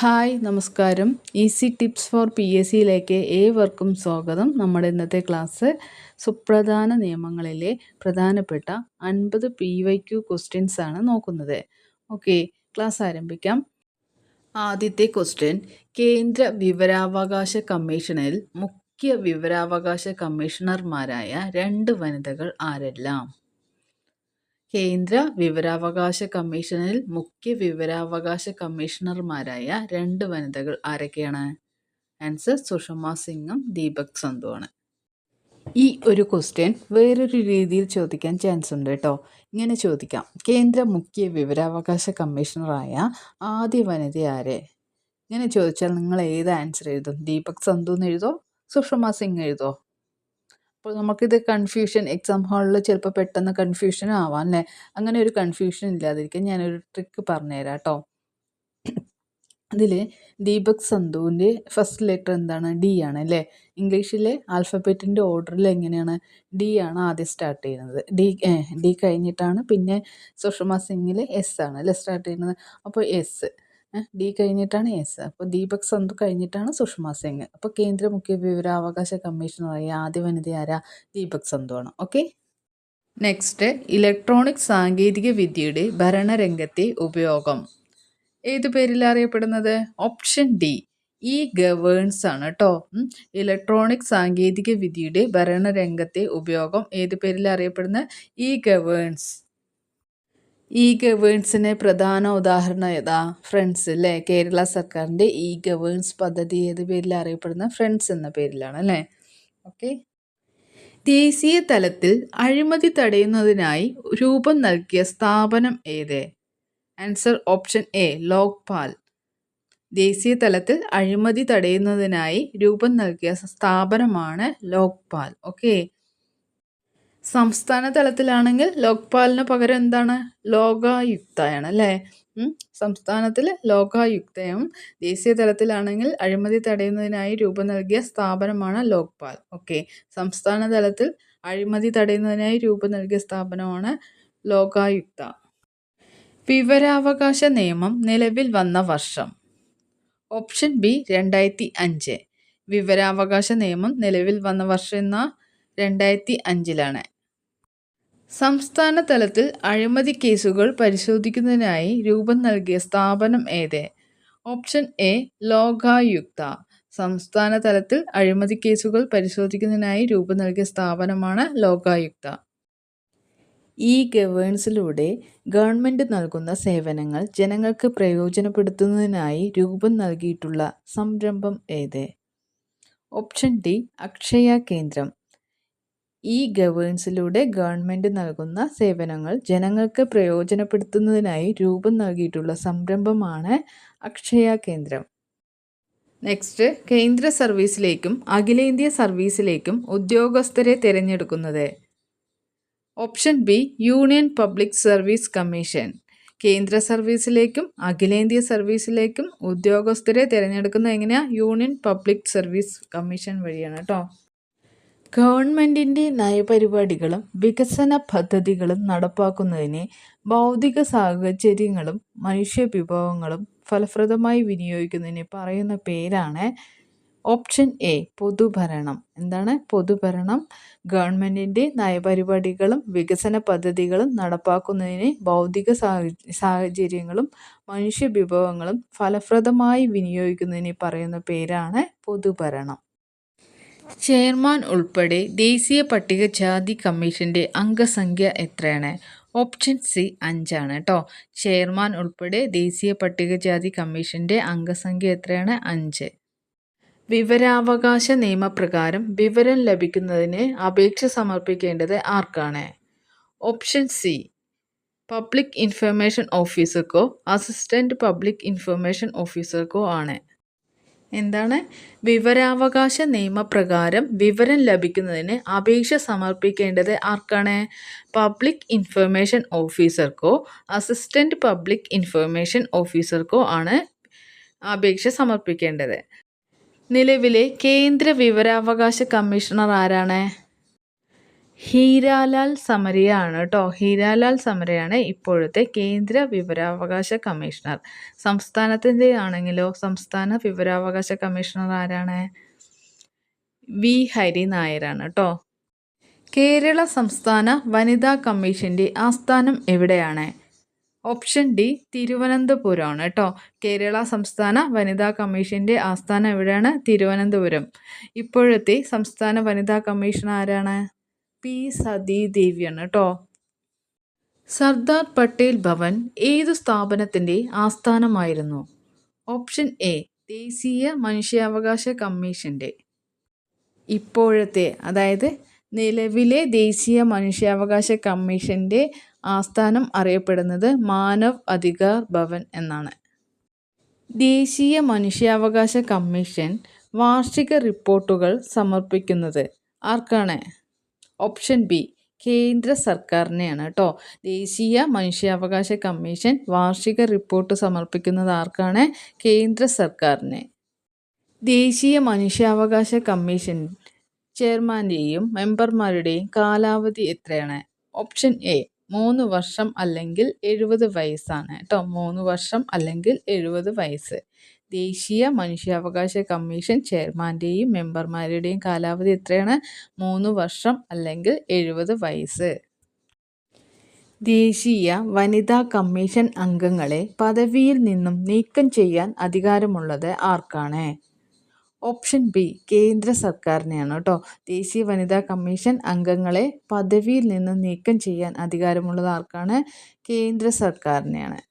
Hi നമസ്കാരം. Easy tips for P S സിയിലേക്ക് ഏവർക്കും സ്വാഗതം. നമ്മുടെ ഇന്നത്തെ ക്ലാസ് സുപ്രധാന നിയമങ്ങളിലെ പ്രധാനപ്പെട്ട അൻപത് പി വൈ ക്യു ക്വസ്റ്റ്യൻസ് ആണ് നോക്കുന്നത്. ഓക്കെ ക്ലാസ് ആരംഭിക്കാം. ആദ്യത്തെ ക്വസ്റ്റ്യൻ കേന്ദ്ര വിവരാവകാശ കമ്മീഷനിൽ മുഖ്യ വിവരാവകാശ കമ്മീഷണർമാരായ രണ്ട് വനിതകൾ ആരെല്ലാം? കേന്ദ്ര വിവരാവകാശ കമ്മീഷനിൽ മുഖ്യ വിവരാവകാശ കമ്മീഷണർമാരായ രണ്ട് വനിതകൾ ആരൊക്കെയാണ്? ആൻസർ സുഷമ സിംഗും ദീപക് സന്ധുവാണ്. ഈ ഒരു ക്വസ്റ്റ്യൻ വേറൊരു രീതിയിൽ ചോദിക്കാൻ ചാൻസ് ഉണ്ട് കേട്ടോ. ഇങ്ങനെ ചോദിക്കാം. കേന്ദ്ര മുഖ്യ വിവരാവകാശ കമ്മീഷണറായ ആദ്യ വനിത ആരെ? ഇങ്ങനെ ചോദിച്ചാൽ നിങ്ങൾ ഏത് ആൻസർ എഴുതും? ദീപക് സന്ധു എന്ന് എഴുതോ? സുഷമ സിംഗ് എഴുതോ? അപ്പോൾ നമുക്കിത് കൺഫ്യൂഷൻ എക്സാം ഹാളിൽ ചിലപ്പോൾ പെട്ടെന്ന് കൺഫ്യൂഷൻ ആവാം അല്ലേ? അങ്ങനെ ഒരു കൺഫ്യൂഷൻ ഇല്ലാതിരിക്കാൻ ഞാനൊരു ട്രിക്ക് പറഞ്ഞുതരാം കേട്ടോ അതിൽ ദീപക് സന്ധുവിന്റെ ഫസ്റ്റ് ലെറ്റർ എന്താണ്? ഡി ആണ് അല്ലേ? ഇംഗ്ലീഷിലെ ആൽഫബറ്റിന്റെ ഓർഡറിൽ എങ്ങനെയാണ്? ഡി ആണ് ആദ്യം സ്റ്റാർട്ട് ചെയ്യുന്നത്. ഡി ഡി കഴിഞ്ഞിട്ടാണ് പിന്നെ സുഷമ സിംഗിൽ എസ് ആണ് അല്ലേ സ്റ്റാർട്ട് ചെയ്യുന്നത്? അപ്പോൾ എസ് ഡി കഴിഞ്ഞിട്ടാണ് എസ്. അപ്പോൾ ദീപക് സന്ധു കഴിഞ്ഞിട്ടാണ് സുഷമ സിംഗ്. അപ്പോൾ കേന്ദ്ര മുഖ്യ വിവരാവകാശ കമ്മീഷണറായി ആദ്യ വനിത ആരാ ദീപക് സന്ധു ആണ്. ഓക്കെ? നെക്സ്റ്റ് ഇലക്ട്രോണിക് സാങ്കേതിക വിദ്യയുടെ ഭരണരംഗത്തെ ഉപയോഗം. ഏതു പേരിൽ അറിയപ്പെടുന്നത്? ഓപ്ഷൻ ഡി ഇ ഗവേൺസ് ആണ് കേട്ടോ ഇലക്ട്രോണിക് സാങ്കേതിക വിദ്യയുടെ ഭരണരംഗത്തെ ഉപയോഗം ഏത് പേരിൽ അറിയപ്പെടുന്ന ഇ ഗവേൺസ്. ഇ ഗവേൺസിന് പ്രധാന ഉദാഹരണം ഏതാ? ഫ്രണ്ട്സ് അല്ലേ കേരള സർക്കാരിന്റെ ഇ ഗവേൺസ് പദ്ധതി ഏത് പേരിൽ അറിയപ്പെടുന്ന ഫ്രണ്ട്സ് എന്ന പേരിലാണ് അല്ലേ ഓക്കെ. ദേശീയ തലത്തിൽ അഴിമതി തടയുന്നതിനായി രൂപം നൽകിയ സ്ഥാപനം ഏത്? Answer option A Lokpal. ദേശീയ തലത്തിൽ അഴിമതി തടയുന്നതിനായി രൂപം നൽകിയ സ്ഥാപനമാണ് ലോക്പാൽ. ഓക്കെ. സംസ്ഥാന തലത്തിലാണെങ്കിൽ ലോക്പാലിന് പകരം എന്താണ്? ലോകായുക്തയാണ് അല്ലേ സംസ്ഥാനത്തിൽ ലോകായുക്തയും ദേശീയ തലത്തിലാണെങ്കിൽ അഴിമതി തടയുന്നതിനായി രൂപം നൽകിയ സ്ഥാപനമാണ് ലോക്പാൽ. ഓക്കെ. സംസ്ഥാന തലത്തിൽ അഴിമതി തടയുന്നതിനായി രൂപം നൽകിയ സ്ഥാപനമാണ് ലോകായുക്ത. വിവരാവകാശ നിയമം നിലവിൽ വന്ന വർഷം. ഓപ്ഷൻ ബി രണ്ടായിരത്തി അഞ്ച് വിവരാവകാശ നിയമം നിലവിൽ വന്ന വർഷം എന്ന രണ്ടായിരത്തി അഞ്ചിലാണ് സംസ്ഥാന തലത്തിൽ അഴിമതി കേസുകൾ പരിശോധിക്കുന്നതിനായി രൂപം നൽകിയ സ്ഥാപനം ഏത്? Option A Lokayukta. സംസ്ഥാന തലത്തിൽ അഴിമതി കേസുകൾ പരിശോധിക്കുന്നതിനായി രൂപം നൽകിയ സ്ഥാപനമാണ് ലോകായുക്ത. ഇ ഗവേൺസിലൂടെ ഗവൺമെന്റ് നൽകുന്ന സേവനങ്ങൾ ജനങ്ങൾക്ക് പ്രയോജനപ്പെടുത്തുന്നതിനായി രൂപം നൽകിയിട്ടുള്ള സംരംഭം ഏത്? ഓപ്ഷൻ ഡി അക്ഷയ കേന്ദ്രം. ഇ ഗവേൺസിലൂടെ ഗവൺമെന്റ് നൽകുന്ന സേവനങ്ങൾ ജനങ്ങൾക്ക് പ്രയോജനപ്പെടുത്തുന്നതിനായി രൂപം നൽകിയിട്ടുള്ള സംരംഭമാണ് അക്ഷയ കേന്ദ്രം. നെക്സ്റ്റ് കേന്ദ്ര സർവീസിലേക്കും അഖിലേന്ത്യാ സർവീസിലേക്കും ഉദ്യോഗസ്ഥരെ തിരഞ്ഞെടുക്കുന്നത്. Option B union public service commission കേന്ദ്ര സർവീസിലേക്കും അഖിലേന്ത്യാ സർവീസിലേക്കും ഉദ്യോഗസ്ഥരെ തിരഞ്ഞെടുക്കുന്നത് എങ്ങനെയാണ് യൂണിയൻ പബ്ലിക് സർവീസ് കമ്മീഷൻ വഴിയാണ് കേട്ടോ ഗവൺമെന്റിന്റെ നയപരിപാടികളും വികസന പദ്ധതികളും നടപ്പാക്കുന്നതിനെ ഭൗതിക സാഹചര്യങ്ങളും മനുഷ്യ വിഭവങ്ങളും ഫലപ്രദമായി വിനിയോഗിക്കുന്നതിന് പറയുന്ന പേരാണ് ഓപ്ഷൻ എ പൊതുഭരണം. എന്താണ്? പൊതുഭരണം ഗവൺമെന്റിന്റെ നയപരിപാടികളും വികസന പദ്ധതികളും നടപ്പാക്കുന്നതിന് ഭൗതിക സാഹചര്യങ്ങളും മനുഷ്യ വിഭവങ്ങളും ഫലപ്രദമായി വിനിയോഗിക്കുന്നതിന് പറയുന്ന പേരാണ് പൊതുഭരണം. ചെയർമാൻ ഉൾപ്പെടെ ദേശീയ പട്ടികജാതി കമ്മീഷന്റെ അംഗസംഖ്യ എത്രയാണ്? ഓപ്ഷൻ സി അഞ്ചാണ് കേട്ടോ ചെയർമാൻ ഉൾപ്പെടെ ദേശീയ പട്ടികജാതി കമ്മീഷന്റെ അംഗസംഖ്യ എത്രയാണ്? അഞ്ച്. വിവരാവകാശ നിയമപ്രകാരം വിവരം ലഭിക്കുന്നതിന് അപേക്ഷ സമർപ്പിക്കേണ്ടത് ആർക്കാണ്? Option C. പബ്ലിക് ഇൻഫർമേഷൻ ഓഫീസർക്കോ അസിസ്റ്റന്റ് പബ്ലിക് ഇൻഫർമേഷൻ ഓഫീസർക്കോ ആണ്. എന്താണ്? വിവരാവകാശ നിയമപ്രകാരം വിവരം ലഭിക്കുന്നതിന് അപേക്ഷ സമർപ്പിക്കേണ്ടത് ആർക്കാണ്? പബ്ലിക് ഇൻഫർമേഷൻ ഓഫീസർക്കോ അസിസ്റ്റന്റ് പബ്ലിക് ഇൻഫർമേഷൻ ഓഫീസർക്കോ ആണ് അപേക്ഷ സമർപ്പിക്കേണ്ടത്. നിലവിലെ കേന്ദ്ര വിവരാവകാശ കമ്മീഷണർ ആരാണ്? ഹീരാലാൽ സമരയാണ് കേട്ടോ ഹീരാലാൽ സമരയാണ് ഇപ്പോഴത്തെ കേന്ദ്ര വിവരാവകാശ കമ്മീഷണർ. സംസ്ഥാനത്തിന്റെ ആണെങ്കിലോ? സംസ്ഥാന വിവരാവകാശ കമ്മീഷണർ ആരാണ്? വി. ഹരി നായരാണ് കേട്ടോ കേരള സംസ്ഥാന വനിതാ കമ്മീഷന്റെ ആസ്ഥാനം എവിടെയാണ്? ഓപ്ഷൻ ഡി തിരുവനന്തപുരമാണ് കേട്ടോ കേരള സംസ്ഥാന വനിതാ കമ്മീഷന്റെ ആസ്ഥാനം എവിടെയാണ്? തിരുവനന്തപുരം. ഇപ്പോഴത്തെ സംസ്ഥാന വനിതാ കമ്മീഷൻ ആരാണ്? പി. സതീദേവിയാണ് കേട്ടോ സർദാർ പട്ടേൽ ഭവൻ ഏതു സ്ഥാപനത്തിന്റെ ആസ്ഥാനമായിരുന്നു? ഓപ്ഷൻ എ ദേശീയ മനുഷ്യാവകാശ കമ്മീഷന്റെ ഇപ്പോഴത്തെ അതായത് നിലവിലെ ദേശീയ മനുഷ്യാവകാശ കമ്മീഷന്റെ ആസ്ഥാനം അറിയപ്പെടുന്നത് മാനവ് അധികാർ ഭവൻ എന്നാണ്. ദേശീയ മനുഷ്യാവകാശ കമ്മീഷൻ വാർഷിക റിപ്പോർട്ടുകൾ സമർപ്പിക്കുന്നത് ആർക്കാണ്? ഓപ്ഷൻ ബി കേന്ദ്ര സർക്കാരിനെയാണ് കേട്ടോ. ദേശീയ മനുഷ്യാവകാശ കമ്മീഷൻ വാർഷിക റിപ്പോർട്ട് സമർപ്പിക്കുന്നത് ആർക്കാണ്? കേന്ദ്ര സർക്കാരിനെ. ദേശീയ മനുഷ്യാവകാശ കമ്മീഷൻ ചെയർമാന്റെയും മെമ്പർമാരുടെയും കാലാവധി എത്രയാണ്? ഓപ്ഷൻ എ മൂന്ന് വർഷം അല്ലെങ്കിൽ എഴുപത് വയസ്സാണ് കേട്ടോ. മൂന്ന് വർഷം അല്ലെങ്കിൽ എഴുപത് വയസ്സ്. ദേശീയ മനുഷ്യാവകാശ കമ്മീഷൻ ചെയർമാന്റെയും മെമ്പർമാരുടെയും കാലാവധി എത്രയാണ്? മൂന്ന് വർഷം അല്ലെങ്കിൽ എഴുപത് വയസ്സ്. ദേശീയ വനിതാ കമ്മീഷൻ അംഗങ്ങളെ പദവിയിൽ നിന്നും നീക്കം ചെയ്യാൻ അധികാരമുള്ളത് ആർക്കാണ്? ഓപ്ഷൻ ബി കേന്ദ്ര സർക്കാരിനെയാണ് കേട്ടോ. ദേശീയ വനിതാ കമ്മീഷൻ അംഗങ്ങളെ പദവിയിൽ നിന്നും നീക്കം ചെയ്യാൻ അധികാരമുള്ളത് ആർക്കാണ്? കേന്ദ്ര സർക്കാരിനെയാണ്.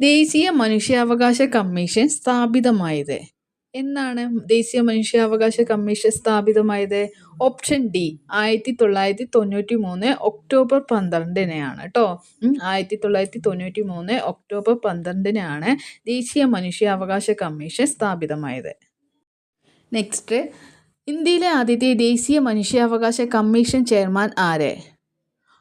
ദേശീയ മനുഷ്യാവകാശ കമ്മീഷൻ സ്ഥാപിതമായത്? എന്നാണ് ദേശീയ മനുഷ്യാവകാശ കമ്മീഷൻ സ്ഥാപിതമായത്? ഓപ്ഷൻ ഡി ആയിരത്തി തൊള്ളായിരത്തി തൊണ്ണൂറ്റി മൂന്ന് ഒക്ടോബർ പന്ത്രണ്ടിനെയാണ് കേട്ടോ ആയിരത്തി തൊള്ളായിരത്തി തൊണ്ണൂറ്റി മൂന്ന് ഒക്ടോബർ പന്ത്രണ്ടിനാണ് ദേശീയ മനുഷ്യാവകാശ കമ്മീഷൻ സ്ഥാപിതമായത്. നെക്സ്റ്റ് ഇന്ത്യയിലെ ആദ്യത്തെ ദേശീയ മനുഷ്യാവകാശ കമ്മീഷൻ ചെയർമാൻ ആര്?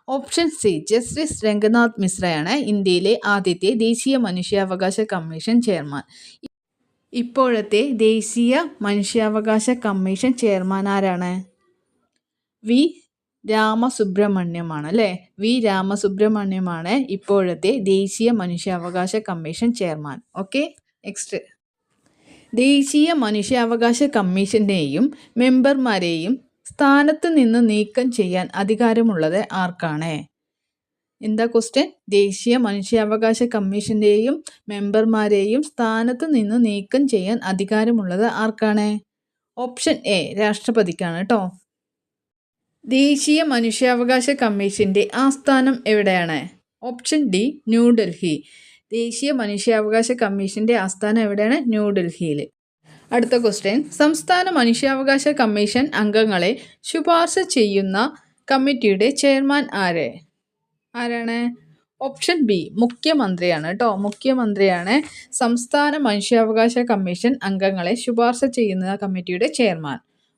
ഓപ്ഷൻ സി ജസ്റ്റിസ് രംഗനാഥ് മിശ്രയാണ് ഇന്ത്യയിലെ ആദ്യത്തെ ദേശീയ മനുഷ്യാവകാശ കമ്മീഷൻ ചെയർമാൻ. ഇപ്പോഴത്തെ ദേശീയ മനുഷ്യാവകാശ കമ്മീഷൻ ചെയർമാൻ ആരാണ്? വി. രാമസുബ്രഹ്മണ്യമാണ് അല്ലേ? വി. രാമസുബ്രഹ്മണ്യമാണ് ഇപ്പോഴത്തെ ദേശീയ മനുഷ്യാവകാശ കമ്മീഷൻ ചെയർമാൻ. ഓക്കെ? നെക്സ്റ്റ്. ദേശീയ മനുഷ്യാവകാശ കമ്മീഷന്റെയും മെമ്പർമാരെയും സ്ഥാനത്ത് നിന്ന് നീക്കം ചെയ്യാൻ അധികാരമുള്ളത് ആർക്കാണ്? എന്താ ക്വസ്റ്റ്യൻ ദേശീയ മനുഷ്യാവകാശ കമ്മീഷന്റെയും മെമ്പർമാരെയും സ്ഥാനത്ത് നിന്ന് നീക്കം ചെയ്യാൻ അധികാരമുള്ളത് ആർക്കാണ്? ഓപ്ഷൻ എ രാഷ്ട്രപതിക്കാണ് കേട്ടോ ദേശീയ മനുഷ്യാവകാശ കമ്മീഷന്റെ ആസ്ഥാനം എവിടെയാണ്? Option D New Delhi. ദേശീയ മനുഷ്യാവകാശ കമ്മീഷന്റെ ആസ്ഥാനം എവിടെയാണ്? ന്യൂഡൽഹിയിൽ. അടുത്ത ക്വസ്റ്റ്യൻ സംസ്ഥാന മനുഷ്യാവകാശ കമ്മീഷൻ അംഗങ്ങളെ ശുപാർശ ചെയ്യുന്ന കമ്മിറ്റിയുടെ ചെയർമാൻ ആര്? ആരാണ്? ഓപ്ഷൻ ബി മുഖ്യമന്ത്രിയാണ് കേട്ടോ. മുഖ്യമന്ത്രിയാണ് സംസ്ഥാന മനുഷ്യാവകാശ കമ്മീഷൻ അംഗങ്ങളെ ശുപാർശ ചെയ്യുന്ന കമ്മിറ്റിയുടെ ചെയർമാൻ.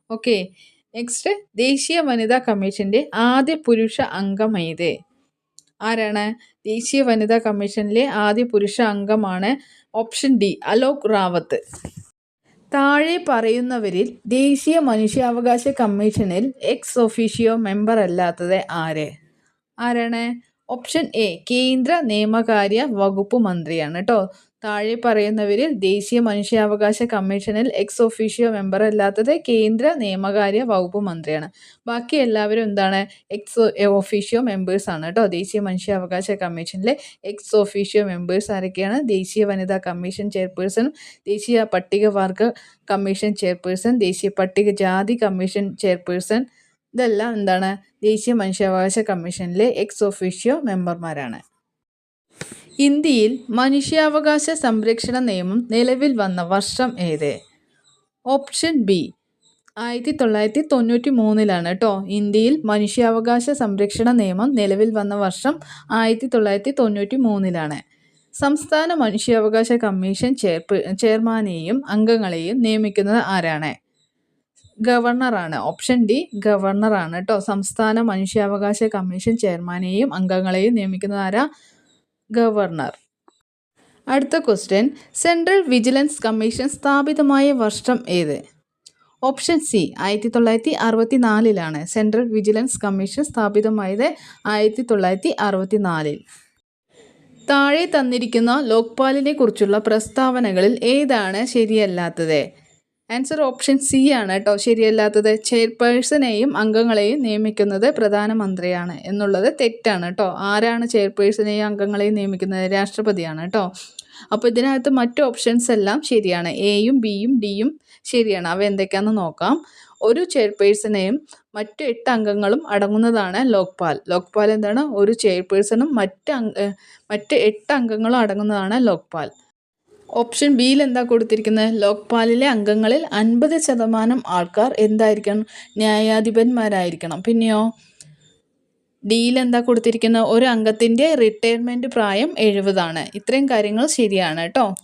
ഓക്കെ നെക്സ്റ്റ് ദേശീയ വനിതാ കമ്മീഷന്റെ ആദ്യ പുരുഷ അംഗം ഏത്? ആരാണ്? ദേശീയ വനിതാ കമ്മീഷനിലെ ആദ്യ പുരുഷ അംഗമാണ് ഓപ്ഷൻ ഡി അലോക് റാവത്ത്. താഴെ പറയുന്നവരിൽ ദേശീയ മനുഷ്യാവകാശ കമ്മീഷനിൽ എക്സ് ഒഫീഷ്യോ മെമ്പർ അല്ലാത്തത് ആര്? ആരാണ്? ഓപ്ഷൻ എ കേന്ദ്ര നിയമകാര്യ വകുപ്പ് മന്ത്രിയാണ് കേട്ടോ താഴെ പറയുന്നവരിൽ ദേശീയ മനുഷ്യാവകാശ കമ്മീഷനിൽ എക്സ് ഒഫീഷ്യോ മെമ്പർ അല്ലാത്തത് കേന്ദ്ര നിയമകാര്യ വകുപ്പ് മന്ത്രിയാണ്. ബാക്കി എല്ലാവരും എന്താണ്? എക്സ് ഒഫീഷ്യോ മെമ്പേഴ്സ് ആണ് കേട്ടോ. ദേശീയ മനുഷ്യാവകാശ കമ്മീഷനിലെ എക്സ് ഒഫീഷ്യോ മെമ്പേഴ്സ് ആരൊക്കെയാണ്? ദേശീയ വനിതാ കമ്മീഷൻ ചെയർപേഴ്സണും ദേശീയ പട്ടികവർഗ കമ്മീഷൻ ചെയർപേഴ്സൺ ദേശീയ പട്ടികജാതി കമ്മീഷൻ ചെയർപേഴ്സൺ. ഇതെല്ലാം എന്താണ്? ദേശീയ മനുഷ്യാവകാശ കമ്മീഷനിലെ എക്സ് ഒഫീഷ്യോ മെമ്പർമാരാണ് ഇന്ത്യയിൽ മനുഷ്യാവകാശ സംരക്ഷണ നിയമം നിലവിൽ വന്ന വർഷം ഏത്? ഓപ്ഷൻ ബി ആയിരത്തി തൊള്ളായിരത്തി തൊണ്ണൂറ്റി മൂന്നിലാണ് കേട്ടോ ഇന്ത്യയിൽ മനുഷ്യാവകാശ സംരക്ഷണ നിയമം നിലവിൽ വന്ന വർഷം ആയിരത്തി തൊള്ളായിരത്തി തൊണ്ണൂറ്റി മൂന്നിലാണ് സംസ്ഥാന മനുഷ്യാവകാശ കമ്മീഷൻ ചെയർപേ ചെയർമാനെയും അംഗങ്ങളെയും നിയമിക്കുന്നത് ആരാണ്? ഗവർണറാണ്. ഓപ്ഷൻ ഡി ഗവർണറാണ് കേട്ടോ സംസ്ഥാന മനുഷ്യാവകാശ കമ്മീഷൻ ചെയർമാനെയും അംഗങ്ങളെയും നിയമിക്കുന്നത് ആരാ? ഗവർണർ. അടുത്ത ക്വസ്റ്റ്യൻ സെൻട്രൽ വിജിലൻസ് കമ്മീഷൻ സ്ഥാപിതമായ വർഷം ഏത്? ഓപ്ഷൻ സി ആയിരത്തി തൊള്ളായിരത്തി അറുപത്തി നാലിലാണ് സെൻട്രൽ വിജിലൻസ് കമ്മീഷൻ സ്ഥാപിതമായത് ആയിരത്തി തൊള്ളായിരത്തി അറുപത്തി നാലിൽ താഴെ തന്നിരിക്കുന്ന ലോക്പാലിനെ കുറിച്ചുള്ള പ്രസ്താവനകളിൽ ഏതാണ് ശരിയല്ലാത്തത്? ആൻസർ ഓപ്ഷൻ സി ആണ് കേട്ടോ ശരിയല്ലാത്തത്. ചെയർപേഴ്സണെയും അംഗങ്ങളെയും നിയമിക്കുന്നത് പ്രധാനമന്ത്രിയാണ് എന്നുള്ളത് തെറ്റാണ് കേട്ടോ ആരാണ് ചെയർപേഴ്സണെയും അംഗങ്ങളെയും നിയമിക്കുന്നത്? രാഷ്ട്രപതിയാണ് കേട്ടോ അപ്പോൾ ഇതിനകത്ത് മറ്റു ഓപ്ഷൻസ് എല്ലാം ശരിയാണ്. എയും ബിയും ഡിയും ശരിയാണ്. അവ എന്തൊക്കെയാണെന്ന് നോക്കാം. ഒരു ചെയർപേഴ്സണെയും മറ്റു എട്ട് അംഗങ്ങളും അടങ്ങുന്നതാണ് ലോക്പാൽ. ലോക്പാൽ എന്താണ്? ഒരു ചെയർപേഴ്സണും മറ്റ് മറ്റ് എട്ട് അംഗങ്ങളും അടങ്ങുന്നതാണ് ലോക്പാൽ. ഓപ്ഷൻ ബിയിൽ എന്താ കൊടുത്തിരിക്കുന്നത്? ലോക്പാലിലെ അംഗങ്ങളിൽ അൻപത് ശതമാനം ആൾക്കാർ എന്തായിരിക്കണം? ന്യായാധിപന്മാരായിരിക്കണം. പിന്നെയോ? ഡിയിൽ എന്താ കൊടുത്തിരിക്കുന്നത്? ഒരു അംഗത്തിന്റെ റിട്ടയർമെന്റ് പ്രായം എഴുപതാണ്. ഇത്രയും കാര്യങ്ങൾ ശരിയാണ് കേട്ടോ.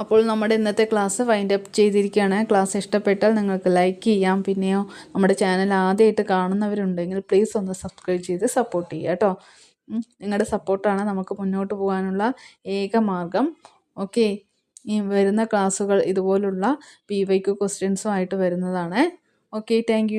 അപ്പോൾ നമ്മുടെ ഇന്നത്തെ ക്ലാസ് വൈൻഡ് അപ്പ് ചെയ്തിരിക്കുകയാണ്. ക്ലാസ് ഇഷ്ടപ്പെട്ടാൽ നിങ്ങൾക്ക് ലൈക്ക് ചെയ്യാം. പിന്നെയോ? നമ്മുടെ ചാനൽ ആദ്യമായിട്ട് കാണുന്നവരുണ്ടെങ്കിൽ പ്ലീസ് ഒന്ന് സബ്സ്ക്രൈബ് ചെയ്ത് സപ്പോർട്ട് ചെയ്യുക കേട്ടോ. നിങ്ങളുടെ സപ്പോർട്ടാണ് നമുക്ക് മുന്നോട്ട് പോകാനുള്ള ഏക മാർഗം. ഓക്കെ. ഈ വരുന്ന ക്ലാസ്സുകൾ ഇതുപോലുള്ള പി വൈക്ക് ക്വസ്റ്റ്യൻസുമായിട്ട് വരുന്നതാണ്. Okay thank